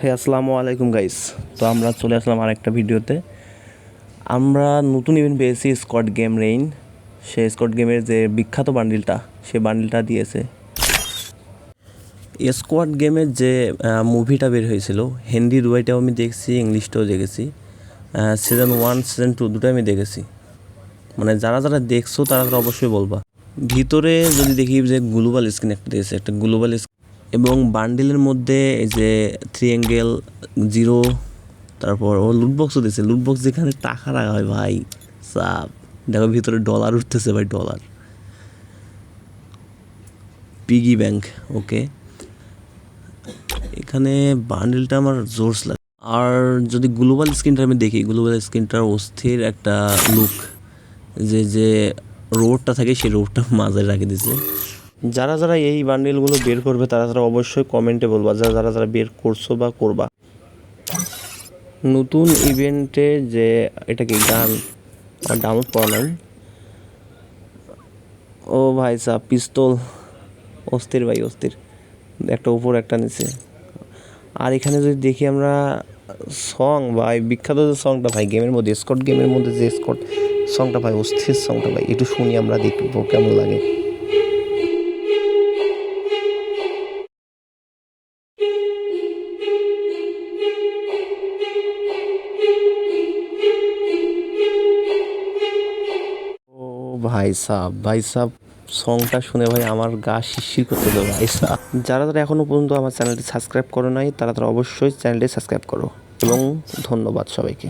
হ্যাঁ আসসালামু আলাইকুম গাইস তো আমরা চলে আসলাম আরেকটা ভিডিওতে। আমরা নতুন ইভেন্ট পেয়েছি স্কট গেম রেইন সে স্কট গেমের যে বিখ্যাত বান্ডিলটা সে বান্ডিলটা দিয়েছে। স্কোয়াড গেমের যে মুভিটা বের হয়েছিল, হিন্দি দুয়াইটাও আমি দেখছি, ইংলিশটাও দেখেছি। সিজন ওয়ান সিজন টু দুটো আমি দেখেছি। মানে যারা যারা দেখছ তারা অবশ্যই বলবা। ভিতরে যদি দেখি যে গ্লোবাল স্ক্রিন একটা দিয়েছে, একটা গ্লোবাল এবং বান্ডিলের মধ্যে এই যে থ্রি অ্যাঙ্গেল জিরো তারপর ও লুটবক্সও দিয়েছে লুটবক্স যেখানে টাকা রাখা হয় ভাই সাপ দেখো ভিতরে ডলার উঠতেছে ভাই ডলার পিগি ব্যাংক ওকে এখানে বান্ডেলটা আমার জোরস লাগে আর যদি গ্লোবাল স্ক্রিনটা আমি দেখি গ্লোবাল স্ক্রিনটার অস্থির একটা লুক যে যে রোডটা থাকে, সেই রোডটা মাঝে রাখে দিছে। যারা যারা এই বান্ডিলগুলো বের করবে, তারা তারা অবশ্যই কমেন্টে বলবা, যারা যারা যারা বের করছ বা করবা। নতুন ইভেন্টে যে এটা কি গান ডাউনলোড করা ও ভাই সাহ পিস্তল অস্থির ভাই, অস্থির। একটা উপর, একটা নিচে। আর এখানে যদি দেখি আমরা সং ভাই, বিখ্যাত যে সংটা ভাই গেমের মধ্যে স্কট গেমের মধ্যে যে স্কট সংটা ভাই, অস্থির সংটা ভাই, একটু শুনি আমরা, দেখব কেমন লাগে। ভাই সাহ ভাই সাহ সংটা শুনে ভাই আমার গা শিরশির করতে দেবো ভাই সাহ যারা তারা এখনও পর্যন্ত আমার চ্যানেলটি সাবস্ক্রাইব করো নাই, তারা তারা অবশ্যই চ্যানেলটি সাবস্ক্রাইব করো। এবং ধন্যবাদ সবাইকে।